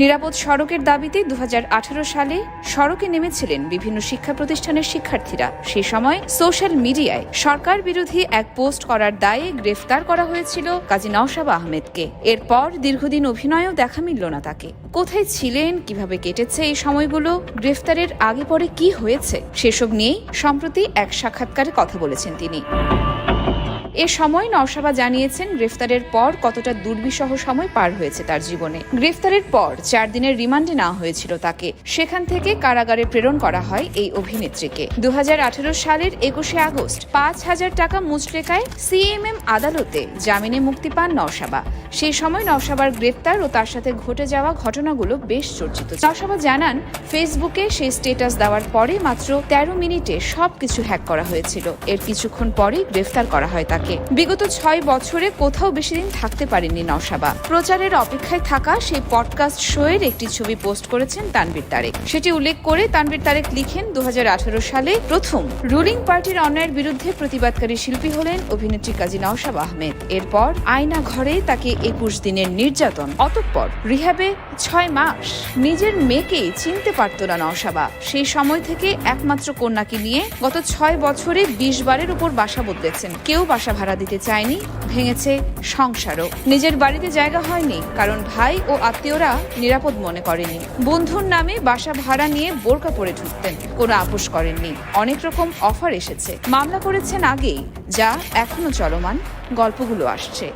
নিরাপদ সড়কের দাবিতে দু হাজার আঠেরো সালে সড়কে নেমেছিলেন বিভিন্ন শিক্ষা প্রতিষ্ঠানের শিক্ষার্থীরা। সে সময় সোশ্যাল মিডিয়ায় সরকার বিরোধী এক পোস্ট করার দায়ে গ্রেফতার করা হয়েছিল কাজী নওশাব আহমেদকে। এরপর দীর্ঘদিন অভিনয়ও দেখা মিলল না তাকে। কোথায় ছিলেন, কীভাবে কেটেছে এই সময়গুলো, গ্রেফতারের আগে পরে কি হয়েছে, সেসব নিয়েই সম্প্রতি এক সাক্ষাৎকারে কথা বলেছেন তিনি। এ সময় নওশাবা জানিয়েছেন, গ্রেফতারের পর কতটা দুর্বিষহ সময় পার হয়েছে তার জীবনে। গ্রেফতারের পর চার দিনের রিমান্ডে নেওয়া হয়েছিল তাকে। সেখান থেকে কারাগারে প্রেরণ করা হয় এই অভিনেত্রীকে। দু হাজার আঠারো সালের একুশে আগস্ট, পাঁচ হাজার টাকা মুচলেকায় সিএমএম আদালতে জামিনে মুক্তি পান নওশাবা। সেই সময় নওশাবার গ্রেফতার ও তার সাথে ঘটে যাওয়া ঘটনাগুলো বেশ চর্চিত নওশাবা জানান, ফেসবুকে সেই স্টেটাস দেওয়ার পরে মাত্র তেরো মিনিটে সবকিছু হ্যাক করা হয়েছিল। এর কিছুক্ষণ পরেই গ্রেফতার করা হয় তাকে। বিগত ছয় বছরে কোথাও বেশি দিন থাকতে পারেননি নওশাবা। প্রচারের অপেক্ষায় থাকা সেই পডকাস্ট শোয়ের একটি ছবি পোস্ট করেছেন তানবীর তারেক। সেটি উল্লেখ করে তানবীর তারেক লিখেন দু সালে প্রথম রুলিং পার্টির অন্যায়ের বিরুদ্ধে প্রতিবাদকারী শিল্পী হলেন অভিনেত্রী কাজী নওশাব আহমেদ। এরপর আয়না ঘরে তাকে একুশ দিনের নির্যাতন, অতঃপর রিহ্যাবে ছয় মাস। নিজের মেয়েকেই চিনতে পারত না নওশাবা। সেই সময় থেকে একমাত্র কন্যাকে নিয়ে গত ছয় বছরে বিশ বারের উপর বাসা বদলেছেন। কেউ বাসা ভাড়া দিতে চায়নি, ভেঙেছে সংসারও। নিজের বাড়িতে জায়গা হয়নি, কারণ ভাই ও আত্মীয়রা নিরাপদ মনে করেনি। বন্ধুর নামে বাসা ভাড়া নিয়ে বোরকা পরে ঢুকতেন, কোনো আপোষ করেননি। অনেক রকম অফার এসেছে। মামলা করেছেন আগেই, যা এখনও চলমান। গল্পগুলো আসছে।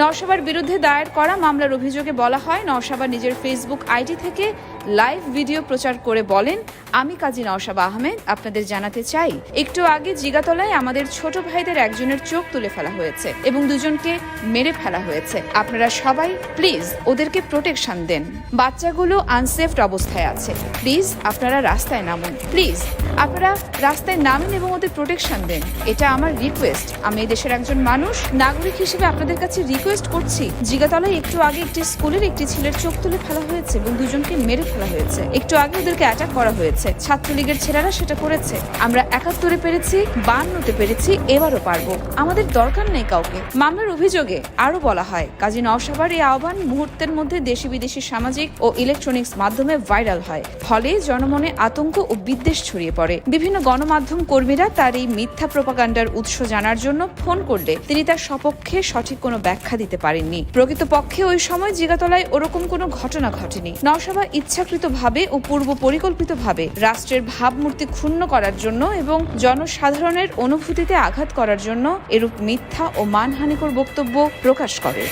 নওশাবার বিরুদ্ধে দায়ের করা মামলার অভিযোগে বলা হয়, নওশাবা নিজের ফেসবুক আইডি থেকে লাইভ ভিডিও প্রচার করে বলেন, আমি কাজী নওশাব আহমেদ, আপনাদের জানাতে চাই, একটু আগে জিগাতলায় আমাদের ছোট ভাইদের একজনের চোখ তুলে ফেলা হয়েছে এবং দুজনকে মেরে ফেলা হয়েছে। আপনারা সবাই প্লিজ ওদেরকে প্রোটেকশন দেন। বাচ্চাগুলো আনসেফড অবস্থায় আছে। প্লিজ আপনারা রাস্তায় নামুন। প্লিজ আপনারা রাস্তায় নামেন এবং ওদের প্রোটেকশন দেন। এটা আমার রিকোয়েস্ট। আমি এই দেশের একজন মানুষ, নাগরিক হিসেবে আপনাদের কাছে রিকোয়েস্ট করছি, জিগাতলায় একটু আগে একটি স্কুলের একটি ছেলের চোখ তুলে ফেলা হয়েছে এবং দুজনকে মেরে ফেলা হয়েছে। একটু আগে ওদেরকে অ্যাটাক করা হয়েছে। ছাত্রলীগের ছেলেরা সেটা করেছে। আমরা একাত্তরে পেরেছি, বান্নতে পেরেছি, এবারও পারব। আমাদের দরকার নেই কাউকে। মামলার অভিযোগে আরও বলা হয়, কাজী নওশাবার এই আহ্বান মুহূর্তের মধ্যে দেশি বিদেশি সামাজিক ও ইলেকট্রনিক্স মাধ্যমে ভাইরাল হয়। ফলে জনমনে আতঙ্ক ও বিদ্বেষ ছড়িয়ে পড়ে। বিভিন্ন গণমাধ্যম কর্মীরা তার এই মিথ্যা প্রপাগান্ডার উৎস জানার জন্য ফোন করলে তিনি তার সপক্ষে সঠিক কোনো ব্যাখ্যা দিতে পারেননি। প্রকৃতপক্ষে ওই সময় জিগাতলায় ওরকম কোনো ঘটনা ঘটেনি। নওশাবা ইচ্ছাকৃতভাবে ও পূর্ব পরিকল্পিতভাবে রাষ্ট্রের ভাবমূর্তি ক্ষুণ্ণ করার জন্য এবং জনসাধারণের অনুভূতিতে আঘাত করার জন্য এরূপ মিথ্যা ও মানহানিকর বক্তব্য প্রকাশ করে।